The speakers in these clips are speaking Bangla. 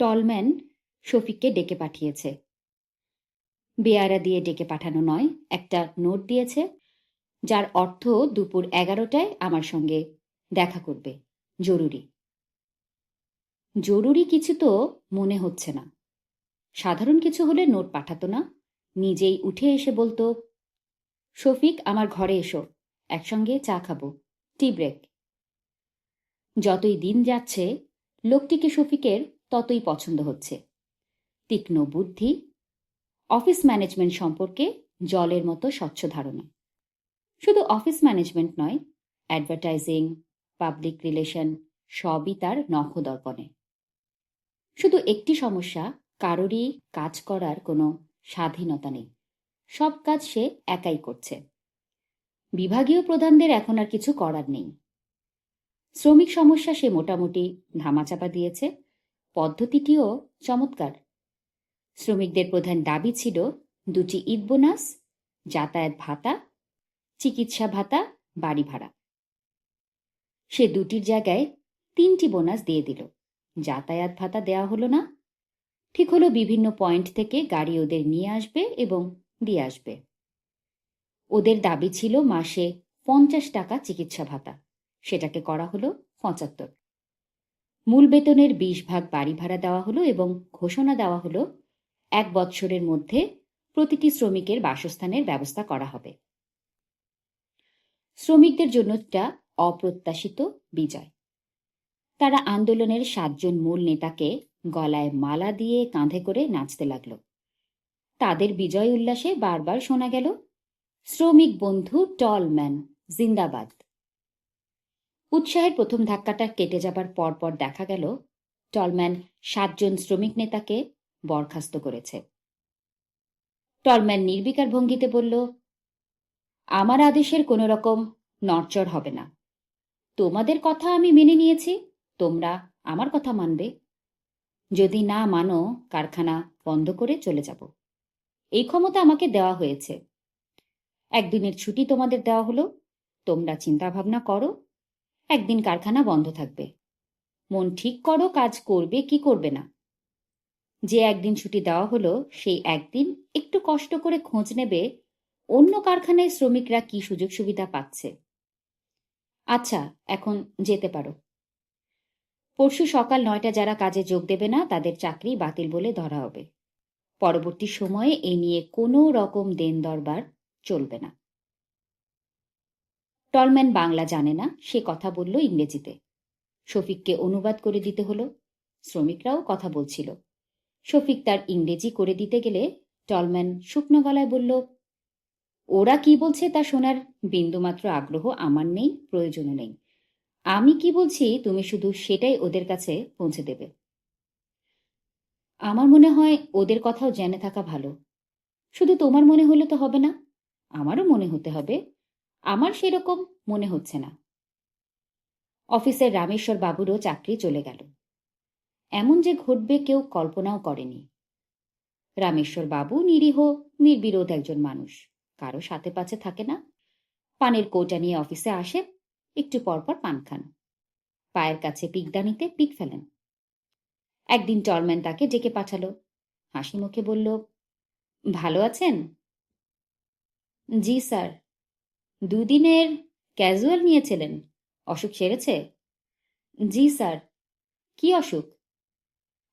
টলম্যান শফিককে ডেকে পাঠিয়েছে। বেয়ারা দিয়ে ডেকে পাঠানো নয়, একটা নোট দিয়েছে, যার অর্থ দুপুর এগারোটায় আমার সঙ্গে দেখা করবে। জরুরি। জরুরি কিছু তো মনে হচ্ছে না। সাধারণ কিছু হলে নোট পাঠাতো না, নিজেই উঠে এসে বলতো, শফিক, আমার ঘরে এসো, একসঙ্গে চা খাব টি ব্রেক যতই দিন যাচ্ছে, লোকটিকে শফিকের ততই পছন্দ হচ্ছে। তীক্ষ্ণ বুদ্ধি, অফিস ম্যানেজমেন্ট সম্পর্কে জলের মতো স্বচ্ছ ধারণা। শুধু অফিস ম্যানেজমেন্ট নয়, অ্যাডভার্টাইজিং, পাবলিক রিলেশন সবই তার নখদর্পণে শুধু একটি সমস্যা, কারোরই কাজ করার কোনো স্বাধীনতা নেই। সব কাজ সে একাই করছে। বিভাগীয় প্রধানদের এখন আর কিছু করার নেই। শ্রমিক সমস্যা সে মোটামুটি ধামাচাপা দিয়েছে। পদ্ধতিটিও চমৎকার। শ্রমিকদের প্রধান দাবি ছিল দুটি ঈদ বোনাস, যাতায়াত ভাতা, চিকিৎসা ভাতা, বাড়ি ভাড়া। সে দুটির জায়গায় তিনটি বোনাস দিয়ে দিল। যাতায়াত ভাতা দেওয়া হলো না। ঠিক হলো বিভিন্ন পয়েন্ট থেকে গাড়ি ওদের নিয়ে আসবে এবং দিয়ে আসবে। ওদের দাবি ছিল মাসে পঞ্চাশ টাকা চিকিৎসা ভাতা। সেটাকে করা হলো পঁচাত্তর। মূল বেতনের বিশ ভাগ বাড়ি ভাড়া দেওয়া হলো এবং ঘোষণা দেওয়া হলো এক বৎসরের মধ্যে প্রতিটি শ্রমিকের বাসস্থানের ব্যবস্থা করা হবে। শ্রমিকদের জন্য এটা অপ্রত্যাশিত বিজয়। তারা আন্দোলনের সাতজন মূল নেতাকে গলায় মালা দিয়ে কাঁধে করে নাচতে লাগল। তাদের বিজয় উল্লাসে বারবার শোনা গেল, শ্রমিক বন্ধু টলম্যান, জিন্দাবাদ। উৎসাহের প্রথম ধাক্কাটা কেটে যাবার পরপর দেখা গেল, টলম্যান সাতজন শ্রমিক নেতাকে বরখাস্ত করেছে। টলম্যান নির্বিকার ভঙ্গিতে বলল, আমার আদেশের কোনো রকম নড়চড় হবে না। তোমাদের কথা আমি মেনে নিয়েছি, তোমরা আমার কথা মানবে। যদি না মানো, কারখানা বন্ধ করে চলে যাব। এই ক্ষমতা আমাকে দেওয়া হয়েছে। একদিনের ছুটি তোমাদের দেওয়া হলো, তোমরা চিন্তা ভাবনা করো একদিন কারখানা বন্ধ থাকবে। মন ঠিক করো, কাজ করবে, কি করবে না। যে একদিন ছুটি দেওয়া হলো, সেই একদিন একটু কষ্ট করে খোঁজ নেবে অন্য কারখানায় শ্রমিকরা কি সুযোগ সুবিধা পাচ্ছে। আচ্ছা এখন যেতে পারো। পরশু সকাল নয়টা যারা কাজে যোগ দেবে না, তাদের চাকরি বাতিল বলে ধরা হবে। পরবর্তী সময়ে এ নিয়ে কোনো রকম দেন দরবার চলবে না। টলম্যান বাংলা জানে না, সে কথা বলল ইংরেজিতে। শফিককে অনুবাদ করে দিতে হলো। শ্রমিকরাও কথা বলছিল। শফিক তার ইংরেজি করে দিতে গেলে টলম্যান শুকনো গলায় বলল, ওরা কি বলছে তা শোনার বিন্দুমাত্র আগ্রহ আমার নেই, প্রয়োজনও নেই। আমি কি বলছি তুমি শুধু সেটাই ওদের কাছে পৌঁছে দেবে। আমার মনে হয় ওদের কথাও জেনে থাকা ভালো। শুধু তোমার মনে হলে তো হবে না, আমারও মনে হতে হবে। আমার সেরকম মনে হচ্ছে না। অফিসের রামেশ্বর বাবুরও চাকরি চলে গেল। এমন যে ঘটবে কেউ কল্পনাও করেনি। রামেশ্বর বাবু নিরীহ, নির্বিরোধ একজন মানুষ। কারও সাথে পাছে থাকে না। পানের কৌটা নিয়ে অফিসে আসে, একটু পরপর পান খান। পায়ের কাছে পিকদানিতে পিক ফেলেন। একদিন টলম্যান তাকে ডেকে পাঠালো। হাসি মুখে বলল, ভালো আছেন? জি, স্যার। দুদিনের ক্যাজুয়াল নিয়েছিলেন। অসুখ সেরেছে? জি, স্যার। কি অসুখ?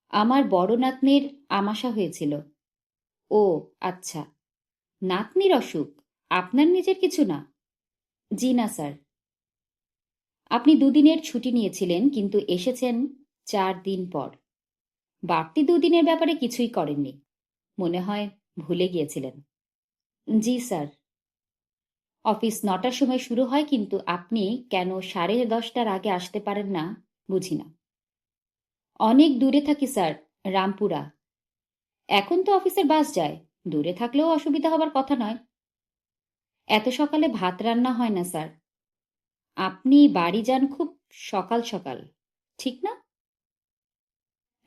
আমার বড় নাতনির আমাশা হয়েছিল। ও আচ্ছা। নাতনির অসুখ? আপনার নিজের কিছু না? জি না, স্যার। আপনি দুদিনের ছুটি নিয়েছিলেন, কিন্তু এসেছেন চার দিন পর। বাড়তি দুদিনের ব্যাপারে কিছুই করেননি। মনে হয় ভুলে গিয়েছিলেন। জি, স্যার। অফিস নটার সময় শুরু হয়, কিন্তু আপনি কেন সাড়ে দশটার আগে আসতে পারেন না? বুঝি না। অনেক দূরে থাকি, স্যার, রামপুরা। এখন তো অফিসের বাস যায়। দূরে থাকলেও অসুবিধা হবার কথা নয়। এত সকালে ভাত রান্না হয় না, স্যার। আপনি বাড়ি যান খুব সকাল সকাল, ঠিক না?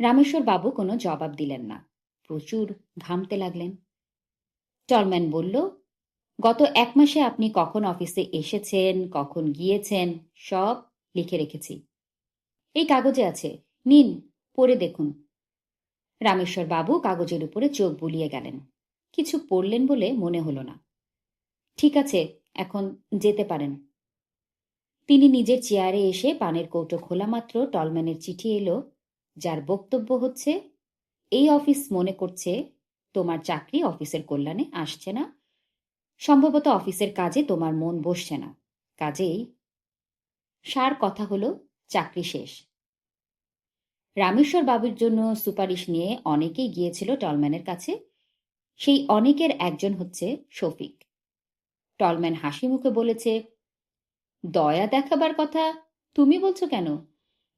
রামেশ্বর বাবু কোনো জবাব দিলেন না। প্রচুর ঘামতে লাগলেন। টলম্যান বলল গত এক মাসে আপনি কখন অফিসে এসেছেন, কখন গিয়েছেন, সব লিখে রেখেছি। এই কাগজে আছে। নিন, পড়ে দেখুন। রামেশ্বর বাবু কাগজের উপরে চোখ বুলিয়ে গেলেন। কিছু পড়লেন বলে মনে হলো না। ঠিক আছে, এখন যেতে পারেন। তিনি নিজের চেয়ারে এসে পানের কৌটো খোলা মাত্র টলম্যানের চিঠি এলো, যার বক্তব্য হচ্ছে, এই অফিস মনে করছে, তোমার চাকরি অফিসের কল্যাণে আসছে না সম্ভবত অফিসের কাজে তোমার মন বসছে না। কাজেই সার কথা হলো, চাকরি শেষ। রামেশ্বর বাবুর জন্য সুপারিশ নিয়ে অনেকেই গিয়েছিল টলম্যানের কাছে। সেই অনেকের একজন হচ্ছে শফিক। টলম্যান হাসি মুখে বলেছে, দয়া দেখাবার কথা? তুমি বলছো কেন?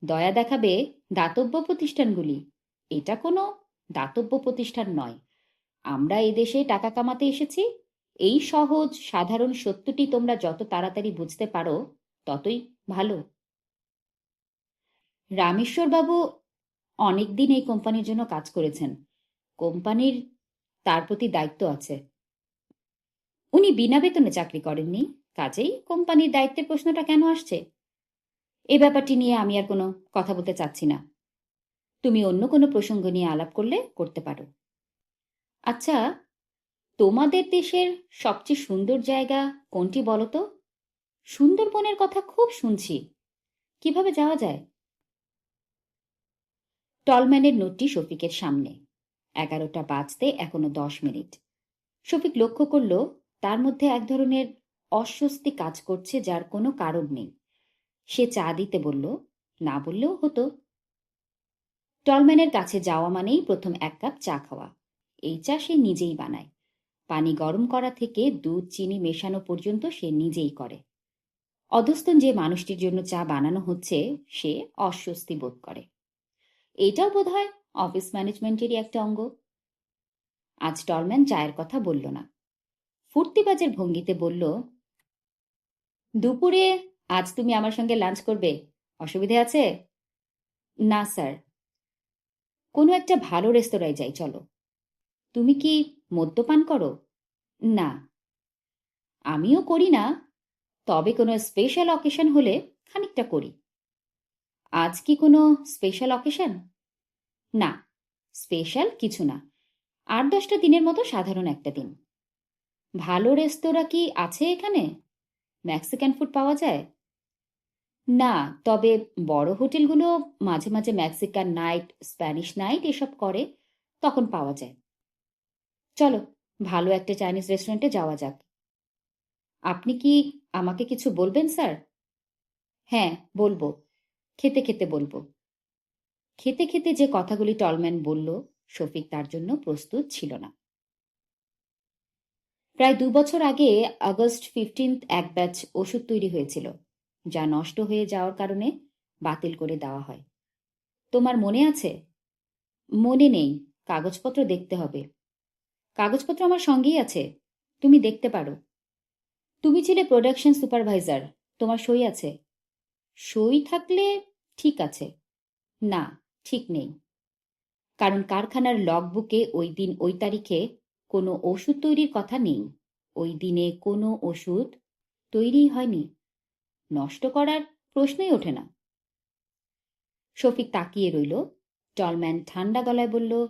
দয়া দেখাবে দাতব্য প্রতিষ্ঠানগুলি। এটা কোনো দাতব্য প্রতিষ্ঠান নয়। আমরা এদেশে টাকা কামাতে এসেছি এই সহজ, সাধারণ সত্যটি তোমরা যত তাড়াতাড়ি বুঝতে পারো, ততই ভালো। রামেশ্বরবাবু অনেকদিন এই কোম্পানির জন্য কাজ করেছেন। কোম্পানির তার প্রতি দায়িত্ব আছে। উনি বিনা বেতনে চাকরি করেননি। কাজেই কোম্পানির দায়িত্বের প্রশ্নটা কেন আসছে? এ ব্যাপারটি নিয়ে আমি আর কোনো কথা বলতে চাচ্ছি না। তুমি অন্য কোনো প্রসঙ্গ নিয়ে আলাপ করলে করতে পারো। আচ্ছা তোমাদের দেশের সবচেয়ে সুন্দর জায়গা কোনটি বলো তো? সুন্দরবনের কথা খুব শুনছি। কীভাবে যাওয়া যায়? টলম্যানের নোটটি শফিকের সামনে। এগারোটা বাজতে এখনও দশ মিনিট। শফিক লক্ষ্য করল, তার মধ্যে এক ধরনের অস্বস্তি কাজ করছে যার কোনো কারণ নেই। সে চা দিতে বলল, না বললেও হতো। টলম্যানের কাছে যাওয়া মানেই প্রথম এক কাপ চা খাওয়া। এই চা সে নিজেই বানায়। পানি গরম করা থেকে দুধ, চিনি মেশানো পর্যন্ত সে নিজেই করে। অধস্তন যে মানুষটির জন্য চা বানানো হচ্ছে, সে অস্বস্তি বোধ করে। এটাও বোধ হয় অফিস ম্যানেজমেন্টেরই একটা অঙ্গ। আজ টলম্যান চায়ের কথা বলল না। ফুর্তিবাজের ভঙ্গিতে বলল, দুপুরে আজ তুমি আমার সঙ্গে লাঞ্চ করবে? অসুবিধে আছে? না, স্যার। কোনো একটা ভালো রেস্তোরাঁয় যাই, চলো। তুমি কি মদ্যপান করো? না। আমিও করি না, তবে কোনো স্পেশাল অকেশন হলে খানিকটা করি। আজ কি কোনো স্পেশাল অকেশন না স্পেশাল কিছু না। আট দশটা দিনের মতো সাধারণ একটা দিন। ভালো রেস্তোরাঁ কি আছে এখানে? মেক্সিকান ফুড পাওয়া যায়? না, তবে বড় হোটেলগুলো মাঝে মাঝে মেক্সিকান নাইট স্প্যানিশ নাইট এসব করে, তখন পাওয়া যায়। চলো ভালো একটা চাইনিজ রেস্টুরেন্টে যাওয়া যাক। আপনি কি আমাকে কিছু বলবেন, স্যার? হ্যাঁ বলব। খেতে খেতে বলব। খেতে খেতে যে কথাগুলি টলম্যান বলল, শফিক তার জন্য প্রস্তুত ছিল না। প্রায় দু বছর আগে আগস্ট ফিফটিন্থ এক ব্যাচ ওষুধ তৈরি হয়েছিল, যা নষ্ট হয়ে যাওয়ার কারণে বাতিল করে দেওয়া হয়। তোমার মনে আছে? মনে নেই। কাগজপত্র দেখতে হবে। কাগজপত্র আমার সঙ্গেই আছে। তুমি দেখতে পারো। তুমি ছিলে প্রোডাকশন সুপারভাইজার তোমার সই আছে। সই থাকলে ঠিক আছে। না, ঠিক নেই। কারণ কারখানার লগবুকে ওই দিন ওই তারিখে কোনো ওষুধ তৈরির কথা নেই। ওই দিনে কোনো ওষুধ তৈরি হয়নি। নষ্ট করার প্রশ্নই ওঠে না। শফিক তাকিয়ে রইল। টলম্যান ঠান্ডা গলায় বলল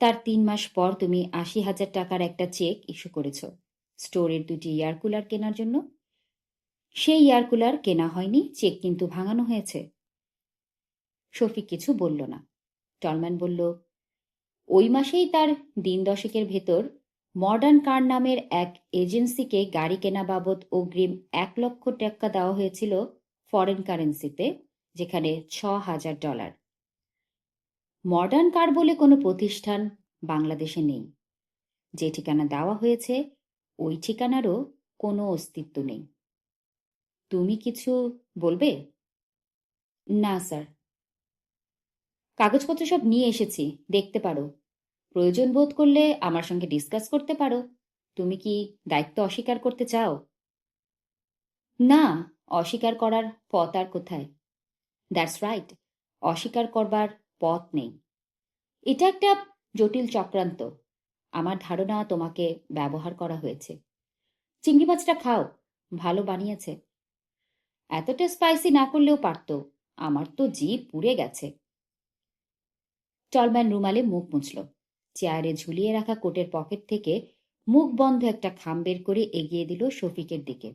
তার তিন মাস পর তুমি আশি হাজার টাকার একটা চেক ইস্যু করেছ। স্টোরের দুটি এয়ার কুলার কেনার জন্য। সেই এয়ার কুলার কেনা হয়নি, চেক কিন্তু ভাঙানো হয়েছে। শফিক কিছু বলল না। টলম্যান বলল, ওই মাসেই তার দিন দশেকের ভেতর মডার্ন কার নামের এক এজেন্সিকে গাড়ি কেনা বাবদ অগ্রিম এক লক্ষ টাকা দেওয়া হয়েছিল ফরেন কারেন্সিতে, যেখানে ছ হাজার ডলার। মডার্ন কার বলে কোনো প্রতিষ্ঠান বাংলাদেশে নেই। যে ঠিকানা দেওয়া হয়েছে, ওই ঠিকানারও কোনো অস্তিত্ব নেই। তুমি কিছু বলবে? না, স্যার। কাগজপত্র সব নিয়ে এসেছি, দেখতে পারো। প্রয়োজন বোধ করলে আমার সঙ্গে ডিসকাস করতে পারো। তুমি কি দায়িত্ব অস্বীকার করতে চাও? না, অস্বীকার করার পথ আর কোথায়? দ্যাটস রাইট, অস্বীকার করবার পথ নেই। এটা একটা জটিল চক্রান্ত। আমার ধারণা তোমাকে ব্যবহার করা হয়েছে। চিংড়ি মাছটা খাও, ভালো বানিয়েছে। এতটা স্পাইসি না করলেও পারত, আমার তো জিভ পুড়ে গেছে। চলম্যান রুমালে মুখ মুছল। চেয়ারে ঝুলিয়ে রাখা কোটের পকেট থেকে মুখ বন্ধ একটা খাম বের করে এগিয়ে দিল শফিকের দিকে।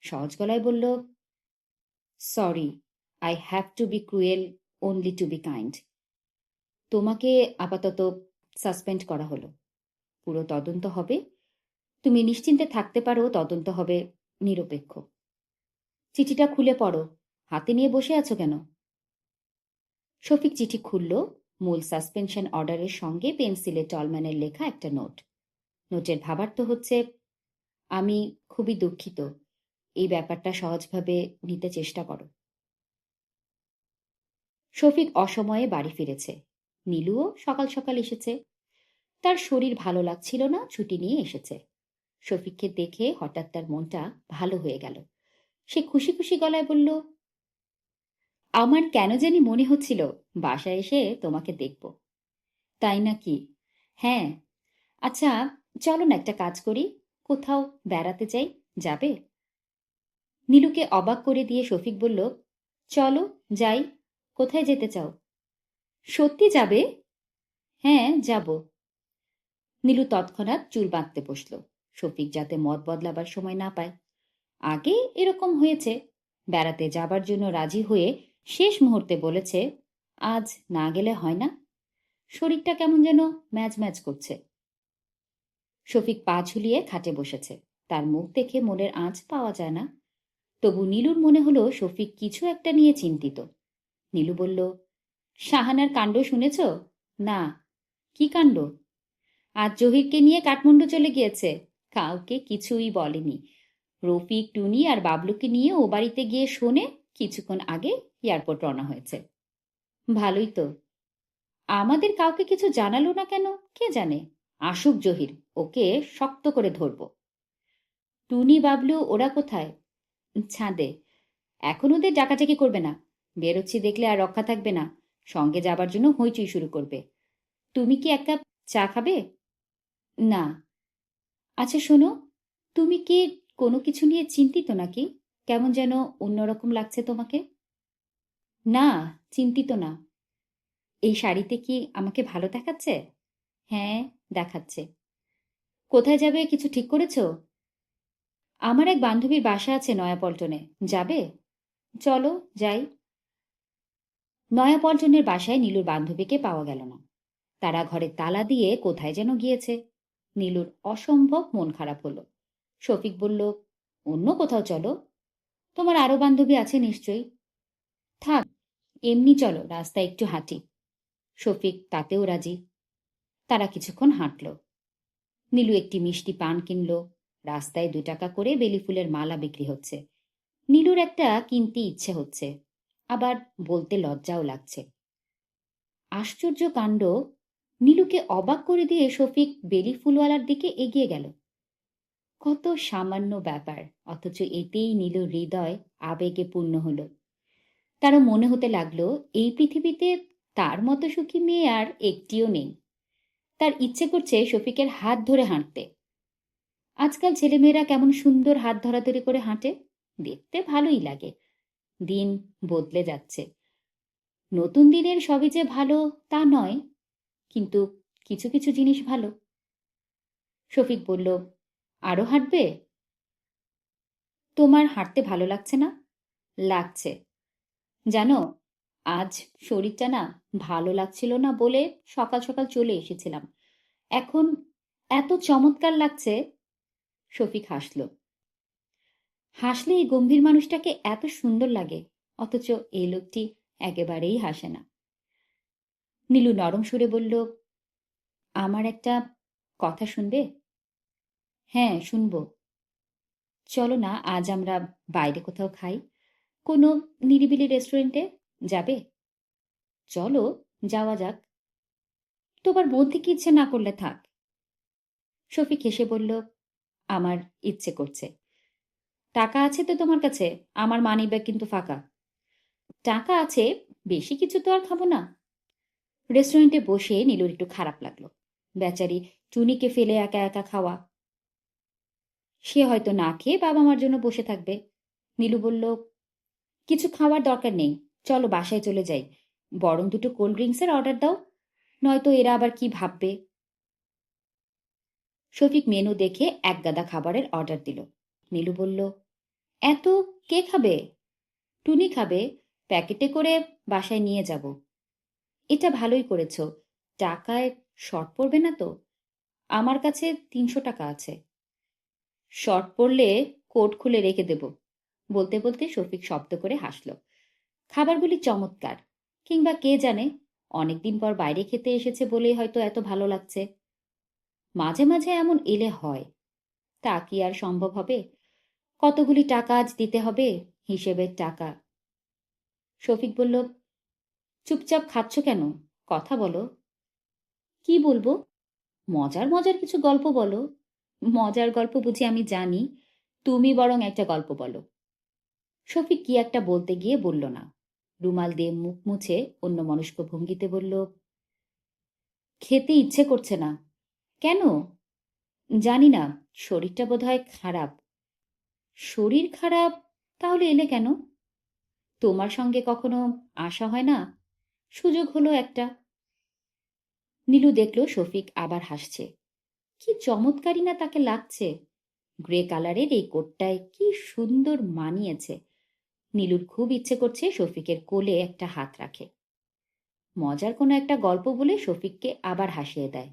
সহজ গলায় বলল sorry I have to be cruel only to be kind তোমাকে আপাতত সাসপেন্ড করা হলো। পুরো তদন্ত হবে। তুমি নিশ্চিন্তে থাকতে পারো, তদন্ত হবে নিরপেক্ষ। চিঠিটা খুলে পড়ো। হাতে নিয়ে বসে আছো কেন? শফিক চিঠি খুলল। মূল সাসপেনশন অর্ডারের সঙ্গে পেন্সিলে টলম্যানের লেখা একটা নোট নোটের ভাবার্থ হচ্ছে, আমি খুবই দুঃখিত। এই ব্যাপারটা সহজভাবে নিতে চেষ্টা করো। শফিক অসময়ে বাড়ি ফিরেছে। নীলুও সকাল সকাল এসেছে। তার শরীর ভালো লাগছিল না, ছুটি নিয়ে এসেছে। শফিককে দেখে হঠাৎ তার মনটা ভালো হয়ে গেল। সে খুশি খুশি গলায় বলল, আমার কেন জানি মনে হচ্ছিল বাসায় এসে তোমাকে দেখব। তাই নাকি? হ্যাঁ। আচ্ছা চলো না একটা কাজ করি। কোথাও বেড়াতে যাই, যাবে? নীলুকে অবাক করে দিয়ে শফিক বলল, চলো, যাই। কোথায় যেতে চাও? সত্যি যাবে? হ্যাঁ যাব। নীলু তৎক্ষণাৎ চুল বাঁধতে বসল। শফিক যাতে মত বদলাবার সময় না পায়। আগে এরকম হয়েছে। বেড়াতে যাবার জন্য রাজি হয়ে শেষ মুহূর্তে বলেছে, আজ না গেলে হয় না। শরীরটা কেমন যেন ম্যাচ ম্যাচ করছে। শফিক পা ঝুলিয়ে খাটে বসেছে। তার মুখ দেখে মনের আঁচ পাওয়া যায় না। তবু নীলুর মনে হলো শফিক কিছু একটা নিয়ে চিন্তিত। নীলু বলল, শাহানার কাণ্ড শুনেছ? না। কি কাণ্ড? আজ জহিরকে নিয়ে কাঠমান্ডু চলে গিয়েছে। কাউকে কিছুই বলেনি। রফিক, টুনি আর বাবলুকে নিয়ে ও বাড়িতে গিয়ে শোনে কিছুক্ষণ আগে এয়ারপোর্ট রওনা হয়েছে। ভালোই তো। আমাদের কাউকে কিছু জানালো না কেন? কে জানে? আসুক জহির, ওকে শক্ত করে ধরব। টুনি, বাবলু, ওরা কোথায়? ছাদে। এখন ওদের ডাকাটাকি করবে না। বেরোচ্ছি দেখলে আর রক্ষা থাকবে না। সঙ্গে যাবার জন্য হইচই শুরু করবে। তুমি কি এক কাপ চা খাবে? না। আচ্ছা শোনো, তুমি কি কোনো কিছু নিয়ে চিন্তিত নাকি? কেমন যেন অন্যরকম লাগছে তোমাকে। না, চিন্তিত না। এই শাড়িতে কি আমাকে ভালো দেখাচ্ছে? হ্যাঁ দেখাচ্ছে। কোথায় যাবে, কিছু ঠিক করেছ? আমার এক বান্ধবীর বাসা আছে নয়াপল্টনে। যাবে? চলো, যাই। নয়াপল্টনের বাসায় নীলুর বান্ধবীকে পাওয়া গেল না। তারা ঘরে তালা দিয়ে কোথায় যেন গিয়েছে। নীলুর অসম্ভব মন খারাপ হলো। শফিক বলল, অন্য কোথাও চলো। তোমার আরও বান্ধবী আছে নিশ্চয়ই। থাক, এমনি চলো, রাস্তায় একটু হাঁটি। শফিক তাতেও রাজি। তারা কিছুক্ষণ হাঁটল। নীলু একটি মিষ্টি পান কিনল। রাস্তায় দু টাকা করে বেলি ফুলের মালা বিক্রি হচ্ছে। নীলুর একটা কিনতে ইচ্ছে হচ্ছে। আবার বলতে লজ্জাও লাগছে। আশ্চর্য কাণ্ড নীলুকে অবাক করে দিয়ে শফিক বেলি ফুলওয়ালার দিকে এগিয়ে গেল। কত সামান্য ব্যাপার, অথচ এতেই নীলুর হৃদয় আবেগে পূর্ণ হল। তারও মনে হতে লাগল, এই পৃথিবীতে তার মতো সুখী মেয়ে আর একটিও নেই। তার ইচ্ছে করছে শফিকের হাত ধরে হাঁটতে। আজকাল ছেলেমেয়েরা কেমন সুন্দর হাত ধরাধরি করে হাঁটে, দেখতে ভালোই লাগে। দিন বদলে যাচ্ছে। নতুন দিনের সবই যে ভালো, তা নয়, কিন্তু কিছু কিছু জিনিস ভালো। শফিক বলল, আরও হাঁটবে? তোমার হাঁটতে ভালো লাগছে না? লাগছে। জানো, আজ শরীরটা না ভালো লাগছিল না বলে সকাল সকাল চলে এসেছিলাম। এখন এত চমৎকার লাগছে, শফিক হাসল। হাসলে এই গম্ভীর মানুষটাকে এত সুন্দর লাগে, অথচ এই লোকটি একেবারেই হাসে না। নীলু নরম সুরে বলল, আমার একটা কথা শুনবে? হ্যাঁ শুনব। চলো না, আজ আমরা বাইরে কোথাও খাই। কোনো নিরিবিলি রেস্টুরেন্টে যাবে? চলো, যাওয়া যাক। তোমার মধ্যে কি ইচ্ছে না করলে থাক? শফিক হেসে বলল, আমার ইচ্ছে করছে। টাকা আছে তো তোমার কাছে? আমার মানি ব্যাগ কিন্তু ফাঁকা। টাকা আছে, বেশি কিছু তো আর খাব না। রেস্টুরেন্টে বসে নীলুর একটু খারাপ লাগল। বেচারি চুনিকে ফেলে একা একা খাওয়া। সে হয়তো না খেয়ে বাবা মার জন্য বসে থাকবে। নীলু বলল, কিছু খাওয়ার দরকার নেই। চলো বাসায় চলে যাই। বরং দুটো কোল্ড ড্রিঙ্কসের অর্ডার দাও। নয়তো এরা আবার কি ভাববে? শফিক মেনু দেখে এক গাদা খাবারের অর্ডার দিল। নীলু বলল এত কে খাবে? টুনি খাবে, প্যাকেটে করে বাসায় নিয়ে যাব। এটা ভালোই করেছ, টাকায় শর্ট পড়বে না তো? আমার কাছে তিনশো টাকা আছে। শর্ট পড়লে কোট খুলে রেখে দেব। বলতে বলতে শফিক শব্দ করে হাসল। খাবারগুলি চমৎকার, কিংবা কে জানে, অনেকদিন পর বাইরে খেতে এসেছে বলেই হয়তো এত ভালো লাগছে। মাঝে মাঝে এমন এলে হয়, তা কি আর সম্ভব হবে? কতগুলি টাকা আজ দিতে হবে? হিসেবের টাকা। শফিক বলল, চুপচাপ খাচ্ছ কেন? কথা বলো। কি বলব? মজার মজার কিছু গল্প বলো। মজার গল্প বুঝি আমি জানি, তুমি বরং একটা গল্প বলো। শফিক কি একটা বলতে গিয়ে বলল না। রুমাল দিয়ে মুখ মুছে অন্য মনস্ক ভঙ্গিতে বলল, খেতে ইচ্ছে করছে না। কেন? জানি না, শরীরটা বোধহয় খারাপ। শরীর খারাপ, তাহলে এলে কেন? তোমার সঙ্গে কখনো আসা হয় না? সুযোগ হলো একটা। নীলু দেখল শফিক আবার হাসছে। কি চমৎকারই না তাকে লাগছে। গ্রে কালারের এই কোটটায় কি সুন্দর মানিয়েছে। নীলুর খুব ইচ্ছে করছে শফিকের কোলে একটা হাত রাখে। মজার কোনো একটা গল্প বলে শফিককে আবার হাসিয়ে দেয়।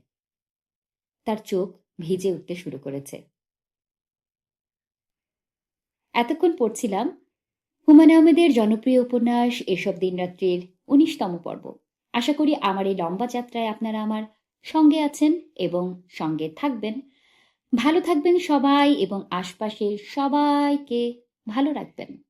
তার চোখ ভিজে উঠতে শুরু করেছে। এতক্ষণ পড়ছিলাম হুমায়ুন আহমেদের জনপ্রিয় উপন্যাস এসব দিনরাত্রির উনিশতম পর্ব। আশা করি আমার এই লম্বা যাত্রায় আপনারা আমার সঙ্গে আছেন এবং সঙ্গে থাকবেন। ভালো থাকবেন সবাই এবং আশপাশের সবাইকে ভালো রাখবেন।